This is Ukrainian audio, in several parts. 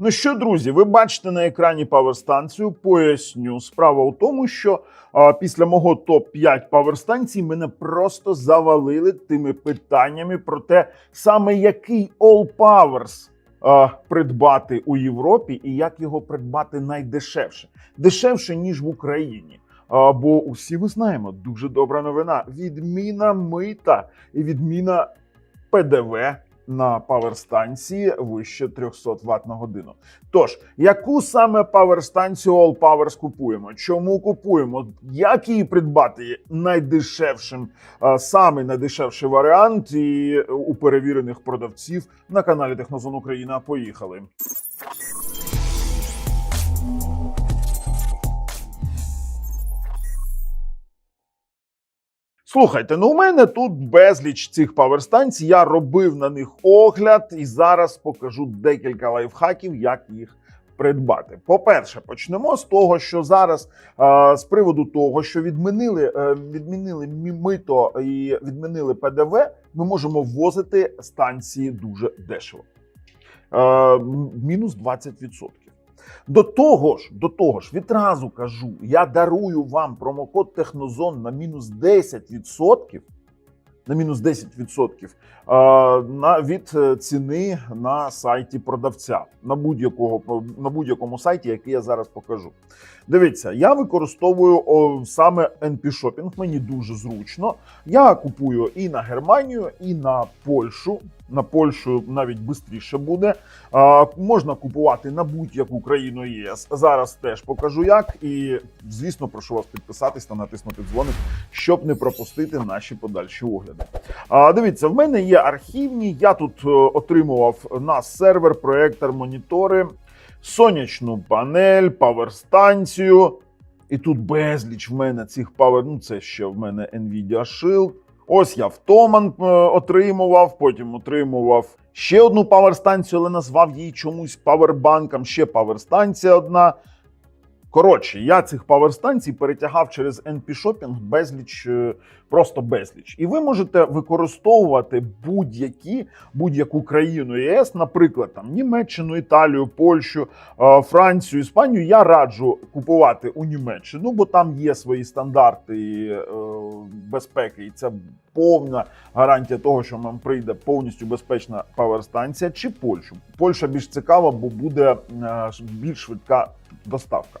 Ну що, друзі, ви бачите на екрані паверстанцію. Поясню. Справа у тому, що а, після мого топ-5 паверстанцій мене просто завалили тими питаннями про те, саме який All Powers а, придбати у Європі і як його придбати найдешевше, дешевше ніж в Україні. А, бо усі ми знаємо, дуже добра новина: відміна мита і відміна ПДВ на паверстанції вище 300 Вт на годину. Тож, яку саме паверстанцію All Powers купуємо? Чому купуємо? Як її придбати найдешевшим, саме найдешевший варіант і у перевірених продавців на каналі Технозон Україна. Поїхали. Слухайте, ну у мене тут безліч цих паверстанцій. Я робив на них огляд і зараз покажу декілька лайфхаків, як їх придбати. По-перше, почнемо з того, що зараз з приводу того, що відмінили, е, відмінили мито і відмінили ПДВ, ми можемо ввозити станції дуже дешево. Е, мінус 20%. До того ж, до того ж, відразу кажу, я дарую вам промокод Технозон на мінус 10%, на мінус 10% е, на, від е, ціни на сайті продавця на, будь-якого, на будь-якому сайті, який я зараз покажу. Дивіться, я використовую о, саме NP Shopping, мені дуже зручно. Я купую і на Германію, і на Польщу. На Польщу навіть швидше буде. А, можна купувати на будь-яку країну ЄС. Зараз теж покажу як. І, звісно, прошу вас підписатись та натиснути дзвоник, щоб не пропустити наші подальші огляди. А, дивіться, в мене є архівні. Я тут е, отримував на сервер, проектор, монітори, сонячну панель, паверстанцію. І тут безліч в мене цих павер. Ну, це ще в мене Nvidia Shield. Ось я втоман Томан отримував, потім отримував ще одну паверстанцію, але назвав її чомусь павербанком. Ще паверстанція одна. Коротше, я цих паверстанцій перетягав через NP Shopping безліч, е, просто безліч. І ви можете використовувати будь-які будь-яку країну ЄС, наприклад, там Німеччину, Італію, Польщу, е, Францію, Іспанію. Я раджу купувати у Німеччину, бо там є свої стандарти е, безпеки, і це повна гарантія того, що вам прийде повністю безпечна паверстанція, чи Польщу. Польща більш цікава, бо буде більш швидка доставка.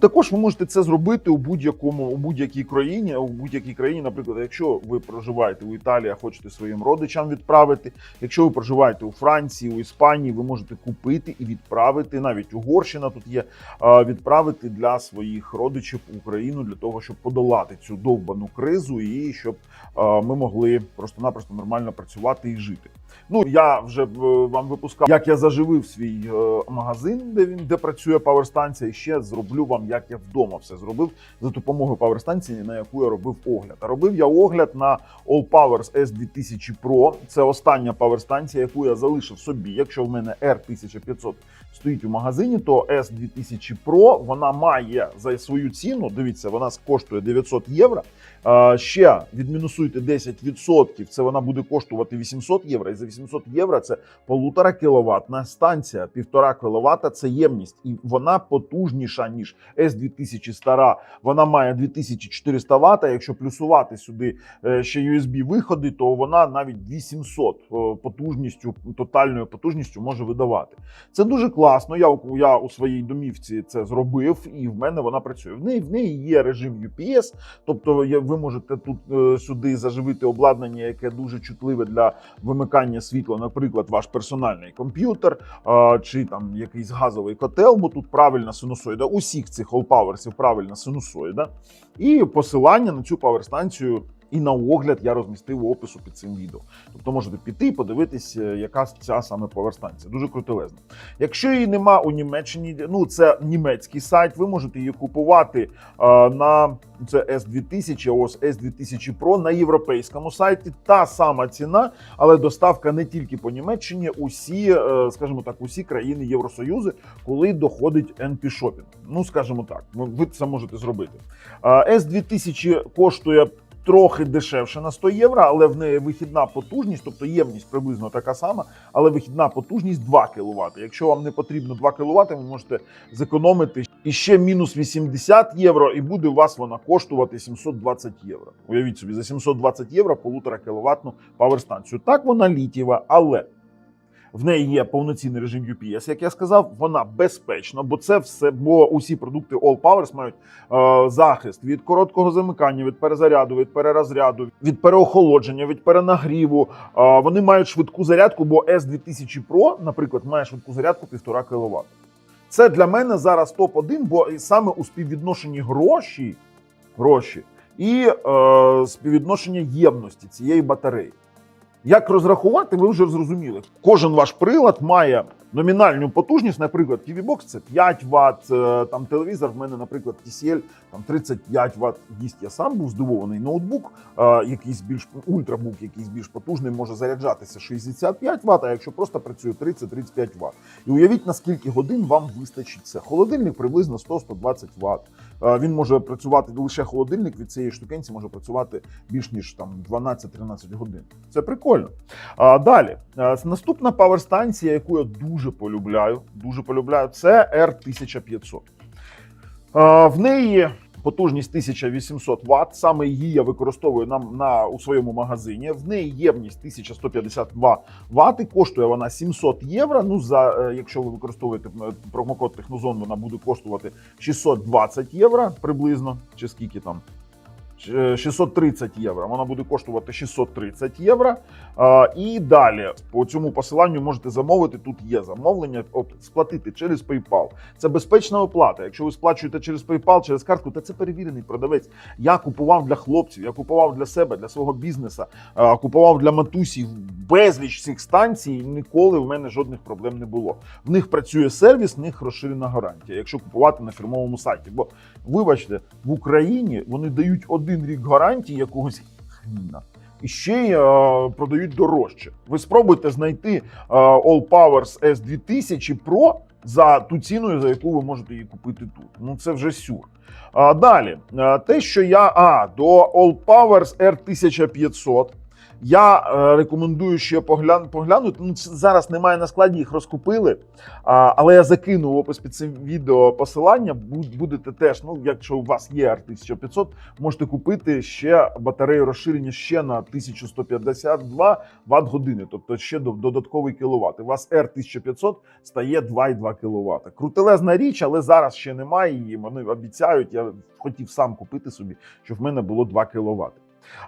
також ви можете це зробити у будь-якому у будь-якій країні. У будь-якій країні, наприклад, якщо ви проживаєте у Італії, а хочете своїм родичам відправити. Якщо ви проживаєте у Франції, у Іспанії, ви можете купити і відправити. Навіть Угорщина тут є відправити для своїх родичів в Україну для того, щоб подолати цю довбану кризу і щоб ми могли просто-напросто нормально працювати і жити. Ну я вже е, вам випускав, як я заживив свій е, магазин, де він де працює паверстанція. І ще зроблю вам, як я вдома все зробив за допомогою паверстанції, на яку я робив огляд. А робив я огляд на All Powers S2000 Pro. Це остання паверстанція, яку я залишив собі. Якщо в мене R1500 стоїть у магазині, то S2000 Pro вона має за свою ціну. Дивіться, вона коштує 900 євро. Ще відмінусуйте 10%, це вона буде коштувати 800 євро. І за 800 євро це полутора кіловатна станція, півтора кіловата це ємність, і вона потужніша ніж S2000 стара. Вона має 2400 Вт. Якщо плюсувати сюди е, ще USB виходи, то вона навіть 800 е, потужністю, тотальною потужністю може видавати. Це дуже класно. Я, я у своїй домівці це зробив, і в мене вона працює. В неї в неї є режим UPS, тобто є- ви можете тут е, сюди заживити обладнання, яке дуже чутливе для вимикання світла, наприклад, ваш персональний комп'ютер чи там якийсь газовий котел, бо тут правильна синусоїда. Усіх цих all-powersів правильна синусоїда. І посилання на цю паверстанцію і на огляд я розмістив опису під цим відео. Тобто можете піти і подивитись, е, яка ця саме паверстанція. Дуже крутелезна. Якщо її нема у Німеччині, ну це німецький сайт, ви можете її купувати е, на це S2000, а ось S2000 Pro на європейському сайті. Та сама ціна, але доставка не тільки по Німеччині, усі, е, скажімо так, усі країни Євросоюзу, коли доходить NP Shopping. Ну, скажімо так, ви це можете зробити. Е, S2000 коштує трохи дешевше на 100 євро, але в неї вихідна потужність, тобто ємність приблизно така сама, але вихідна потужність 2 кВт. Якщо вам не потрібно 2 кВт, ви можете зекономити і ще мінус 80 євро, і буде у вас вона коштувати 720 євро. Уявіть собі, за 720 євро полутора кіловатну паверстанцію. Так вона літіва, але в неї є повноцінний режим UPS, як я сказав, вона безпечна, бо це все, бо усі продукти All Powers мають е, захист від короткого замикання, від перезаряду, від перерозряду, від переохолодження, від перенагріву. Е, вони мають швидку зарядку, бо S2000 Pro, наприклад, має швидку зарядку 1,5 кВт. Це для мене зараз топ-1, бо саме у співвідношенні гроші, гроші і е, співвідношення ємності цієї батареї. Як розрахувати, ви вже зрозуміли. Кожен ваш прилад має номінальну потужність, наприклад, TV Box це 5 Вт, е, там телевізор в мене, наприклад, TCL там 35 Вт їсть. Я сам був здивований. Ноутбук, е, якийсь більш ультрабук, якийсь більш потужний, може заряджатися 65 Вт, а якщо просто працює 30-35 Вт. І уявіть, на скільки годин вам вистачить це. Холодильник приблизно 100-120 Вт. Е, Він може працювати лише холодильник від цієї штукенці може працювати більш ніж там 12-13 годин. Це прикольно. А далі наступна паверстанція, яку я дуже полюбляю, дуже полюбляю, це R1500. Е, В неї потужність 1800 Вт. Саме її я використовую на, на у своєму магазині. В неї ємність 1152 Вт. Коштує вона 700 євро. Ну за е, якщо ви використовуєте промокод Технозон, вона буде коштувати 620 євро приблизно, чи скільки там. Е, 630 євро. Вона буде коштувати 630 євро. І далі по цьому посиланню можете замовити. Тут є замовлення, сплатити через PayPal. Це безпечна оплата. Якщо ви сплачуєте через PayPal, через картку, то це перевірений продавець. Я купував для хлопців, я купував для себе, для свого бізнесу, а, купував для матусів безліч цих станцій. Ніколи в мене жодних проблем не було. В них працює сервіс, в них розширена гарантія, якщо купувати на фірмовому сайті. Бо вибачте, в Україні вони дають один рік гарантії якогось хріна. І ще й е, продають дорожче. Ви спробуйте знайти е, All Powers S2000 Pro за ту ціну, за яку ви можете її купити тут. Ну це вже сюр. А далі, е, те, що я а до All Powers R1500. Я е, рекомендую ще поглян, поглянути. Ну, зараз немає на складі, їх розкупили. Але я закину в опис під цим відео посилання. Буд- Будете теж, ну, якщо у вас є R1500, можете купити ще батарею розширення ще на 1152 Вт години, тобто ще до- додатковий кіловат. У вас R1500 стає 2,2 кВт. Крутелезна річ, але зараз ще немає її. Вони обіцяють. Я хотів сам купити собі, щоб в мене було 2 кВт.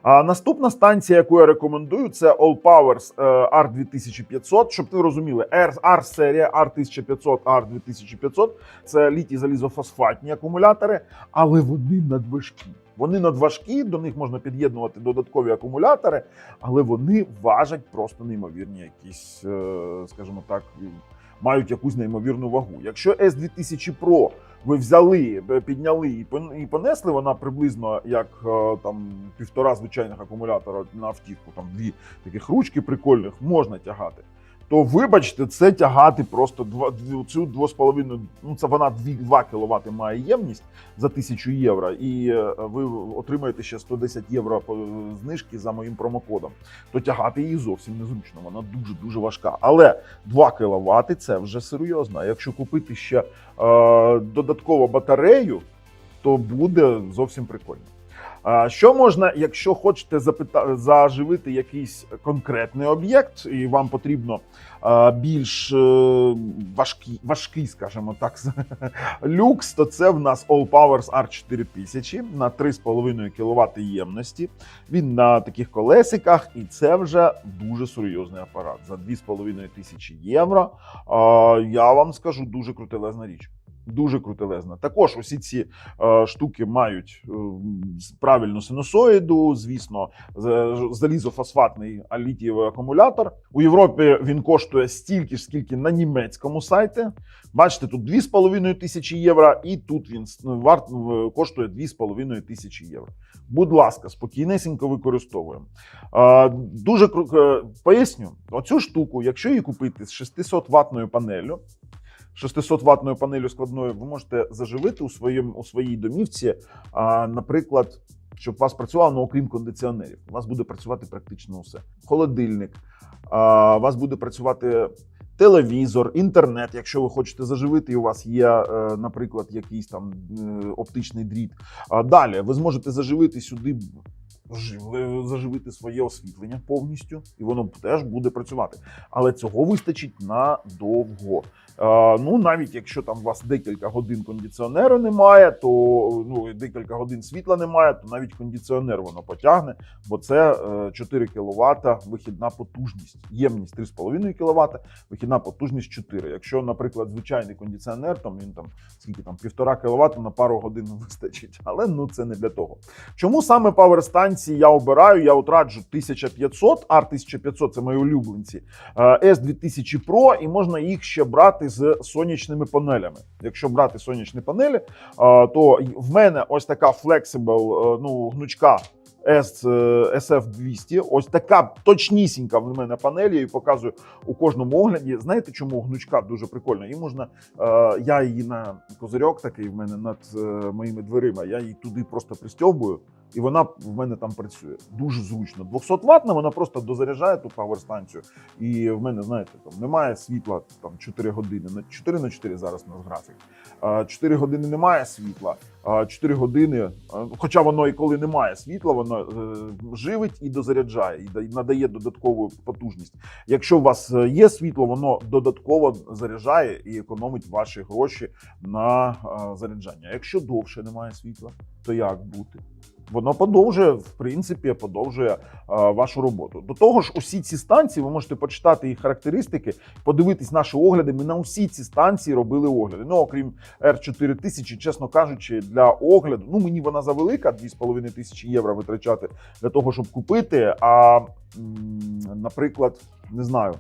А наступна станція, яку я рекомендую, це All Powers е, R2500. Щоб ви розуміли, R, серія R1500, R2500 це літій залізофосфатні акумулятори, але вони надважкі. Вони надважкі, до них можна під'єднувати додаткові акумулятори, але вони важать просто неймовірні якісь, е, скажімо так, мають якусь неймовірну вагу. Якщо S2000 Pro ви взяли, підняли і і понесли, вона приблизно як е, там півтора звичайних акумулятора на автівку, там дві таких ручки прикольних можна тягати. То вибачте, це тягати просто два, дві- цю 2,5, ну це вона 2, 2 кВт має ємність за 1000 євро, і е, ви отримаєте ще 110 євро знижки за моїм промокодом. То тягати її зовсім незручно, вона дуже дуже важка. Але 2 кВт це вже серйозно. Якщо купити ще е, додатково батарею, то буде зовсім прикольно. Що можна, якщо хочете запита... заживити якийсь конкретний об'єкт, і вам потрібно більш е, важкий, важкий, скажімо так, люкс, то це в нас All Powers R4000 на 3,5 кВт ємності. Він на таких колесиках, і це вже дуже серйозний апарат. За 2,5 тисячі євро. Я вам скажу, дуже крутелезна річ. Дуже крутелезна. Також усі ці е, штуки мають е, правильну синусоїду, звісно, залізофосфатний літієвий акумулятор. У Європі він коштує стільки ж, скільки на німецькому сайті. Бачите, тут 2,5 тисячі євро, і тут він варт, е, коштує 2,5 тисячі євро. Будь ласка, спокійнесенько використовуємо. Е, дуже кру- е, поясню, оцю штуку, якщо її купити з 600 ватною панелью, 600 ватною панелью складною ви можете заживити у своєму у своїй домівці, а, наприклад, щоб у вас працювало, ну, окрім кондиціонерів. У вас буде працювати практично все. Холодильник, а, у вас буде працювати телевізор, інтернет, якщо ви хочете заживити, і у вас є, е, наприклад, якийсь там е, оптичний дріт. Далі ви зможете заживити сюди. жи- Заживити своє освітлення повністю, і воно теж буде працювати. Але цього вистачить надовго. Е, ну, навіть якщо там у вас декілька годин кондиціонеру немає, то ну, декілька годин світла немає, то навіть кондиціонер воно потягне, бо це е, 4 кВт вихідна потужність. Ємність 3,5 кВт, вихідна потужність 4. Якщо, наприклад, звичайний кондиціонер, там він там скільки там півтора кВт на пару годин вистачить, але ну це не для того. Чому саме павер станції я обираю? Я от раджу 1500, R 1500 це мої улюбленці, е, S2000 Pro, і можна їх ще брати з сонячними панелями. Якщо брати сонячні панелі, то в мене ось така е, ну гнучка. S, е, SF200, ось така точнісінька в мене панель, я її показую у кожному огляді. Знаєте, чому гнучка дуже прикольна? Її можна, е, я її на козирьок такий в мене над е, моїми дверима, я її туди просто пристьобую, і вона в мене там працює. Дуже зручно. 200 ватна, вона просто дозаряджає ту паверстанцію. І в мене, знаєте, там немає світла там 4 години. На 4 на 4 зараз у нас графік. А, 4 години немає світла. а 4 години, хоча воно і коли немає світла, воно е, живить і дозаряджає, і да- і надає додаткову потужність. Якщо у вас е, є світло, воно додатково заряджає і економить ваші гроші на заряджання. Якщо довше немає світла, то як бути? Воно подовжує, в принципі, подовжує е, вашу роботу. До того ж, усі ці станції ви можете почитати їх характеристики, подивитись наші огляди. Ми на усі ці станції робили огляди. Ну, окрім R4000, чесно кажучи, для огляду, ну мені вона завелика, 2,5 тисячі євро витрачати для того, щоб купити. А, наприклад, не знаю,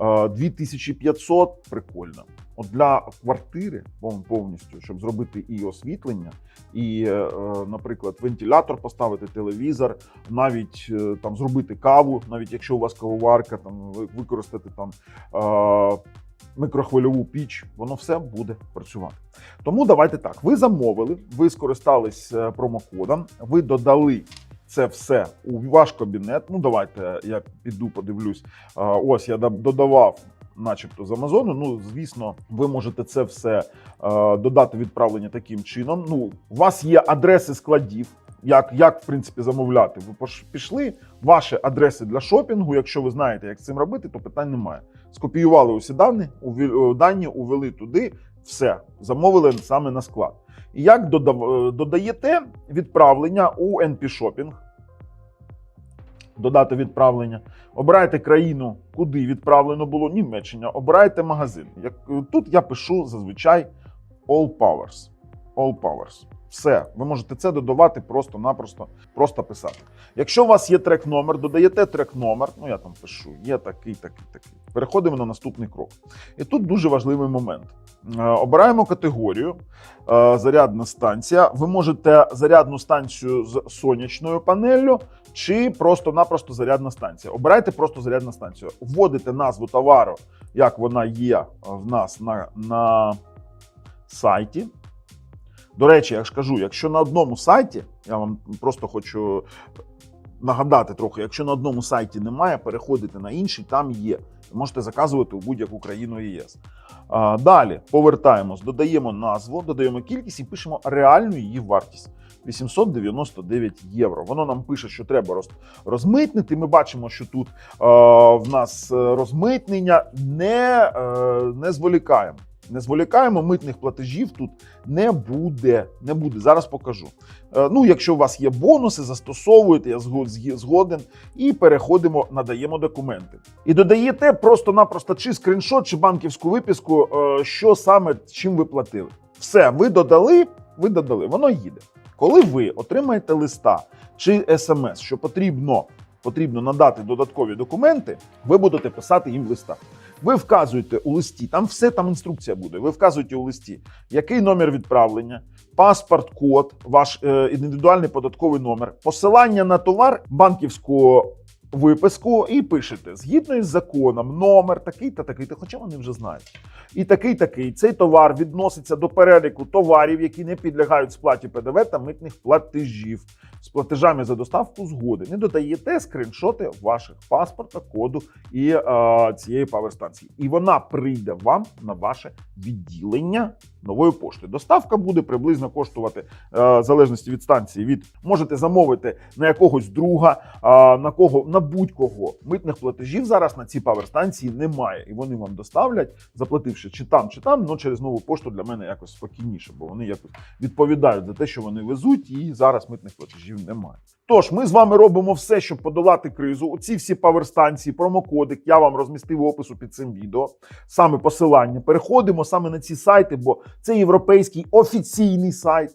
е, 2500 прикольно. От для квартири повністю, щоб зробити і освітлення, і, е, е, наприклад, вентилятор поставити, телевізор, навіть е, там зробити каву, навіть якщо у вас кавоварка, там ви- використати там. е, Микрохвильову піч, воно все буде працювати. Тому давайте так. Ви замовили, ви скористались е, промокодом, ви додали це все у ваш кабінет. Ну, давайте я піду подивлюсь. Ось я додавав, начебто, з Амазону. Ну, звісно, ви можете це все е, додати відправлення таким чином. Ну, у вас є адреси складів. Як, як в принципі замовляти? Ви пішли ваші адреси для шопінгу. Якщо ви знаєте, як з цим робити, то питань немає. Скопіювали усі дані, дані увели туди, все замовили саме на склад. І як е, додаєте відправлення у NP Shopping, додати відправлення, обирайте країну, куди відправлено було Німеччина, обирайте магазин. Як, тут я пишу зазвичай All Powers. All Powers. Все, ви можете це додавати просто-напросто, просто писати. Якщо у вас є трек номер, додаєте трек номер, ну я там пишу, є такий, такий, такий. Переходимо на наступний крок. І тут дуже важливий момент. Е, Обираємо категорію е, зарядна станція. Ви можете зарядну станцію з сонячною панеллю чи просто-напросто зарядна станція. Обирайте просто зарядну станцію. Вводите назву товару, як вона є в нас на, на сайті. До речі, я ж кажу, якщо на одному сайті, я вам просто хочу нагадати трохи, якщо на одному сайті немає, переходите на інший, там є. Можете заказувати у будь-яку країну ЄС. А, далі повертаємось, додаємо назву, додаємо кількість і пишемо реальну її вартість. 899 євро. Воно нам пише, що треба роз, розмитнити. Ми бачимо, що тут е, в нас е, розмитнення не, е, не зволікаємо. Не зволікаємо, митних платежів тут не буде. Не буде. Зараз покажу. Е, Ну, якщо у вас є бонуси, застосовуєте, я згоден, і переходимо, надаємо документи. І додаєте просто-напросто чи скріншот, чи банківську виписку, е, що саме чим ви платили. Все, ви додали, ви додали, воно їде. Коли ви отримаєте листа чи смс, що потрібно, потрібно надати додаткові документи, ви будете писати їм в листах. Ви вказуєте у листі, там все там інструкція буде. Ви вказуєте у листі, який номер відправлення, паспорт, код, ваш е, індивідуальний податковий номер, посилання на товар, банківську виписку і пишете згідно із законом, номер такий та такий, хоча вони вже знають. І такий такий цей товар відноситься до переліку товарів, які не підлягають сплаті ПДВ та митних платежів з платежами за доставку згоди. Не додаєте скріншоти ваших паспорта, коду і е, цієї паверстанції. І вона прийде вам на ваше відділення нової пошти. Доставка буде приблизно коштувати, е, в залежності від станції, від можете замовити на якогось друга, на кого на будь-кого. Митних платежів зараз на цій паверстанції немає, і вони вам доставлять, заплативши чи там, чи там, ну через нову пошту для мене якось спокійніше, бо вони якось відповідають за те, що вони везуть, і зараз митних платежів немає. Тож ми з вами робимо все, щоб подолати кризу. Оці всі паверстанції, промокодик я вам розмістив опису під цим відео. Саме посилання. Переходимо саме на ці сайти, бо це європейський офіційний сайт.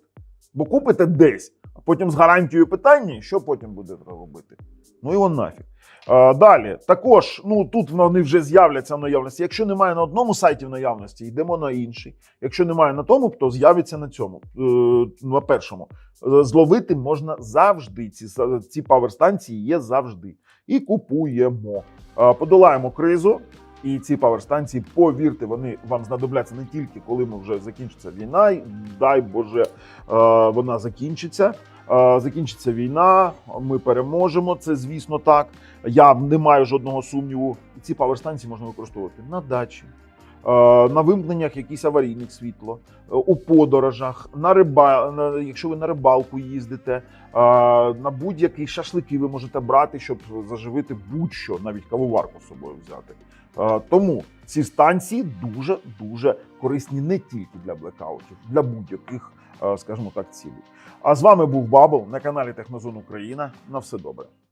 Бо купите десь, а потім з гарантією питання, що потім будете робити. Ну і вон нафіг. Е, Далі, також, ну тут вони вже з'являться в наявності. Якщо немає на одному сайті в наявності, йдемо на інший. Якщо немає на тому, то з'явиться на цьому, е, на першому. Е, Зловити можна завжди. Ці, ці паверстанції є завжди. І купуємо. Подолаємо кризу. І ці паверстанції, повірте, вони вам знадобляться не тільки коли ми вже закінчиться війна, дай Боже, вона закінчиться. Е, Закінчиться війна, ми переможемо. Це звісно так. Я не маю жодного сумніву. Ці паверстанції можна використовувати на дачі, е, на вимкненнях якісь аварійних світло, е, у подорожах, на риба, якщо ви на рибалку їздите, на будь-які шашлики ви можете брати, щоб заживити будь-що, навіть кавоварку з собою взяти. Тому ці станції дуже дуже корисні не тільки для блекаутів, для будь-яких, скажімо так, цілі. А з вами був Бабл на каналі Технозон Україна. На все добре.